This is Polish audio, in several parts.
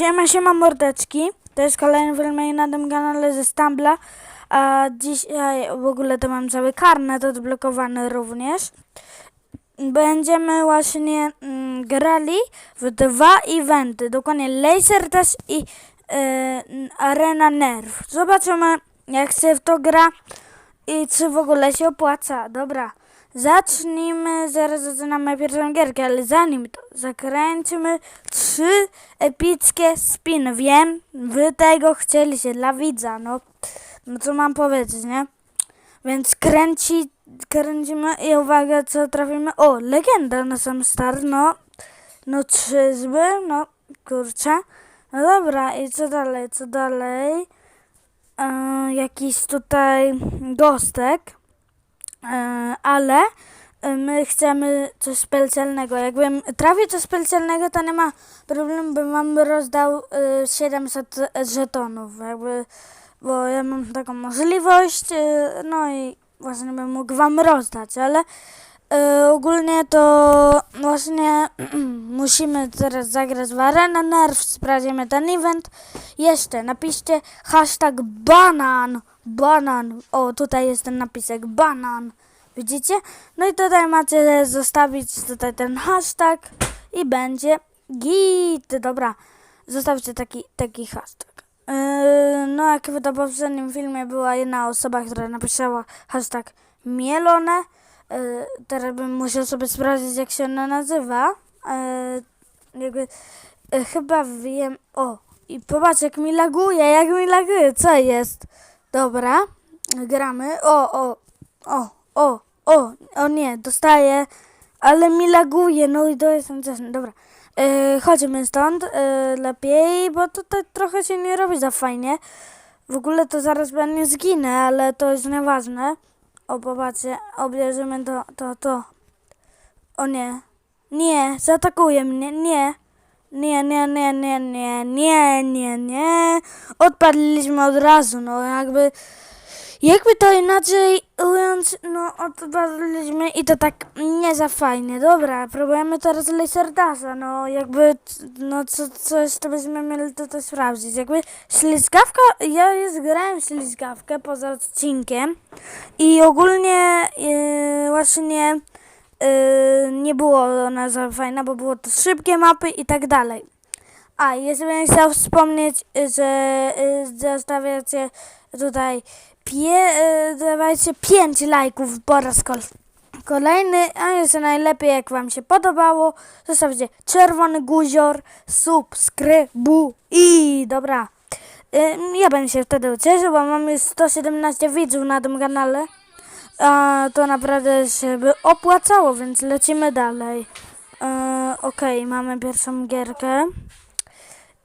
Siema, siema mordeczki. To jest kolejny film na tym kanale ze Stambla. A dzisiaj w ogóle to mam cały karnet odblokowany również. Będziemy właśnie mm, grali w dwa eventy. Dokładnie Laser Dash i e, Arena Nerf. Zobaczymy jak się w to gra i czy w ogóle się opłaca. Dobra. Zacznijmy, zaraz zaczynamy pierwszą gierkę, ale zanim to zakręcimy trzy epickie spiny. Wiem, wy tego chcieliście dla widza, no, no co mam powiedzieć, nie? Więc kręci, kręcimy i uwaga, co trafimy. O, legenda na sam start, no, no czyżby, no, kurczę. No dobra, i co dalej, co dalej? E, jakiś tutaj gostek. E, ale e, my chcemy coś specjalnego. Jakbym trafił coś specjalnego, to nie ma problemu, bym wam rozdał e, 700 żetonów, jakby, bo ja mam taką możliwość, e, no i właśnie bym mógł wam rozdać, ale e, ogólnie to właśnie musimy teraz zagrać w Arena Nerf, sprawdzimy ten event. Jeszcze napiszcie hashtag banan, banan, o tutaj jest ten napisek banan, widzicie? No i tutaj macie zostawić tutaj ten hashtag i będzie git, dobra, zostawcie taki, taki hashtag. Yy, no jak w poprzednim filmie była jedna osoba, która napisała hashtag mielone, yy, teraz bym musiał sobie sprawdzić jak się ona nazywa, yy, jakby, yy, chyba wiem, o i popatrz jak mi laguje, jak mi laguje, co jest? Dobra, gramy, o, o, o, o, o, o nie, dostaję, ale mi laguje, no i to jest niecześnie, dobra. Yy, chodźmy stąd yy, lepiej, bo tutaj trochę się nie robi za fajnie. W ogóle to zaraz pewnie zginę, ale to jest nieważne. O, popatrzcie, obierzemy to, to, to. O nie, nie, zaatakuje mnie, nie. Nie, nie, nie, nie, nie, nie, nie, nie. Odpadliśmy od razu, no jakby... Jakby to inaczej ująć, no odpadliśmy i to tak nie za fajnie. Dobra, próbujemy teraz Laserdasha, no jakby, no co, coś to byśmy mieli tutaj sprawdzić. Jakby ślizgawka, ja już grałem ślizgawkę poza odcinkiem i ogólnie yy, właśnie nie było ona za fajna, bo było to szybkie mapy i tak dalej. A, jeszcze bym chciał wspomnieć, że y, zostawiacie tutaj pie, y, dawajcie 5 lajków po raz kol kolejny, a jeszcze najlepiej jak wam się podobało, zostawcie czerwony guzior, subskrybu i dobra. Y, ja będę się wtedy ucieszył, bo mamy 117 widzów na tym kanale. A to naprawdę się by opłacało, więc lecimy dalej. E, Okej, mamy pierwszą gierkę.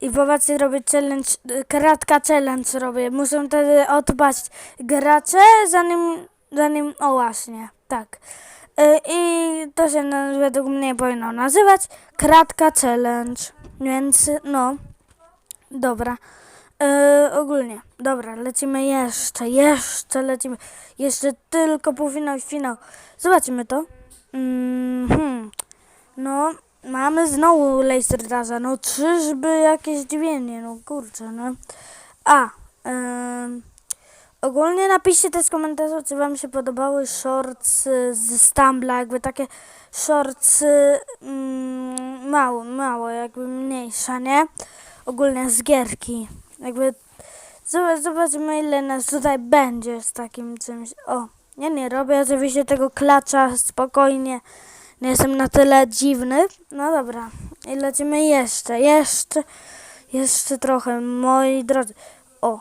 I popatrzcie, robię challenge, y, kratka challenge robię. Muszą wtedy odpaść gracze, zanim, zanim, o właśnie, tak. Y, I to się według mnie powinno nazywać kratka challenge, więc no, dobra. Y, ogólnie, dobra, lecimy jeszcze, jeszcze lecimy, jeszcze tylko półfinał i finał. Zobaczymy to. Mhm. No, mamy znowu Laserdaza. No, czyżby jakieś dźwiękie, no kurczę, no. A, ogólnie napiszcie też w komentarzu, czy wam się podobały shorts z Stambla, jakby takie shorts mm, mało, mało, jakby mniejsze, nie? Ogólnie z gierki, jakby zob- zobaczymy ile nas tutaj będzie z takim czymś. O, ja nie robię oczywiście tego klacza spokojnie. Nie jestem na tyle dziwny. No dobra. I lecimy jeszcze, jeszcze, jeszcze trochę, moi drodzy. O,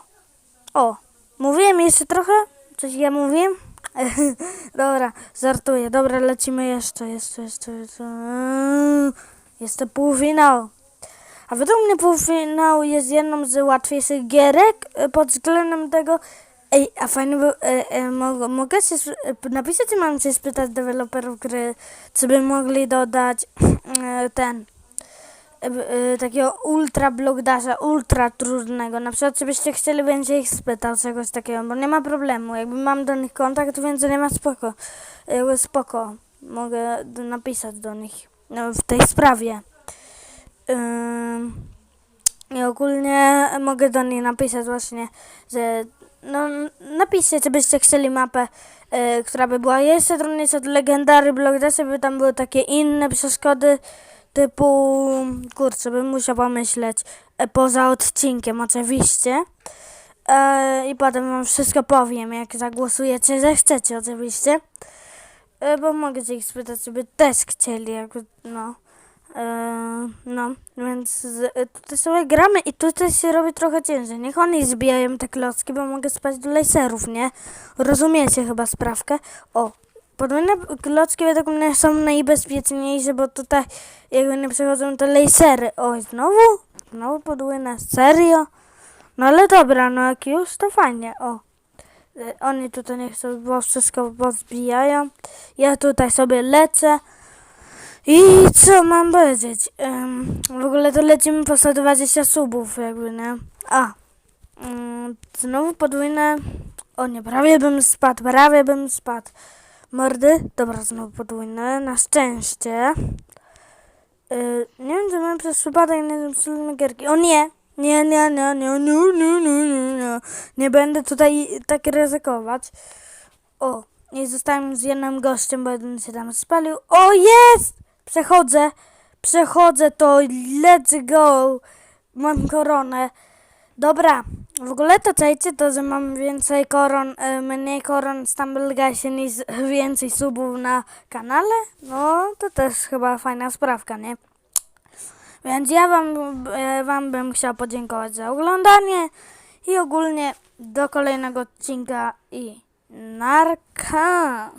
o, mówiłem jeszcze trochę? Coś ja mówiłem? dobra, żartuję. Dobra, lecimy jeszcze, jeszcze, jeszcze, jeszcze. Eee, Jeszcze półfinał. A według mnie półfinał jest jedną z łatwiejszych gierek e, pod względem tego, Ej, a fajnie e, e, mogę, się e, napisać, czy mam się spytać deweloperów gry, czy by mogli dodać e, ten, e, e, takiego ultra blockdasha, ultra trudnego, na przykład, czy byście chcieli, będzie ich spytał czegoś takiego, bo nie ma problemu, jakby mam do nich kontakt, więc nie ma spoko, jakby spoko, mogę napisać do nich no, w tej sprawie. Ym, I ogólnie mogę do niej napisać właśnie, że no napiszcie, czy byście chcieli mapę, e, która by była jeszcze trudniejsza od Legendary Block Dash, by tam były takie inne przeszkody, typu, kurczę, bym musiał pomyśleć, e, poza odcinkiem oczywiście. E, I potem wam wszystko powiem, jak zagłosujecie, że chcecie oczywiście. E, bo mogę się ich spytać, żeby też chcieli, jakby, no. E, no, więc e, tutaj sobie gramy i tutaj się robi trochę ciężej. Niech oni zbijają te klocki, bo mogę spać do laserów, nie? Rozumiecie chyba sprawkę? O, podwójne klocki według mnie są najbezpieczniejsze, bo tutaj jakby nie przechodzą te lasery. Oj, znowu? Znowu podwójne? Serio? No ale dobra, no jak już, to fajnie, o. E, Oni tutaj nie chcą, bo wszystko pozbijają. Ja tutaj sobie lecę. I co mam powiedzieć? Em, w ogóle to lecimy po 120 subów, jakby, nie? A. Mm, znowu podwójne. O nie, prawie bym spadł, prawie bym spadł. Mordy? Dobra, znowu podwójne. Na szczęście. Y, nie wiem, czy mam przez przypadek nie zepsuliśmy gierki. O nie! Nie, nie, nie, nie, nie, nie, nie, nie, nie. Nie będę tutaj tak ryzykować. O, i zostałem z jednym gościem, bo jeden się tam spalił. O, jest! Przechodzę, przechodzę to, let's go. Mam koronę. Dobra, w ogóle to czajcie to, że mam więcej koron, e, mniej koron Stumble Guysie niż więcej subów na kanale? No, to też chyba fajna sprawka, nie? Więc ja wam, e, wam bym chciał podziękować za oglądanie i ogólnie do kolejnego odcinka i narka.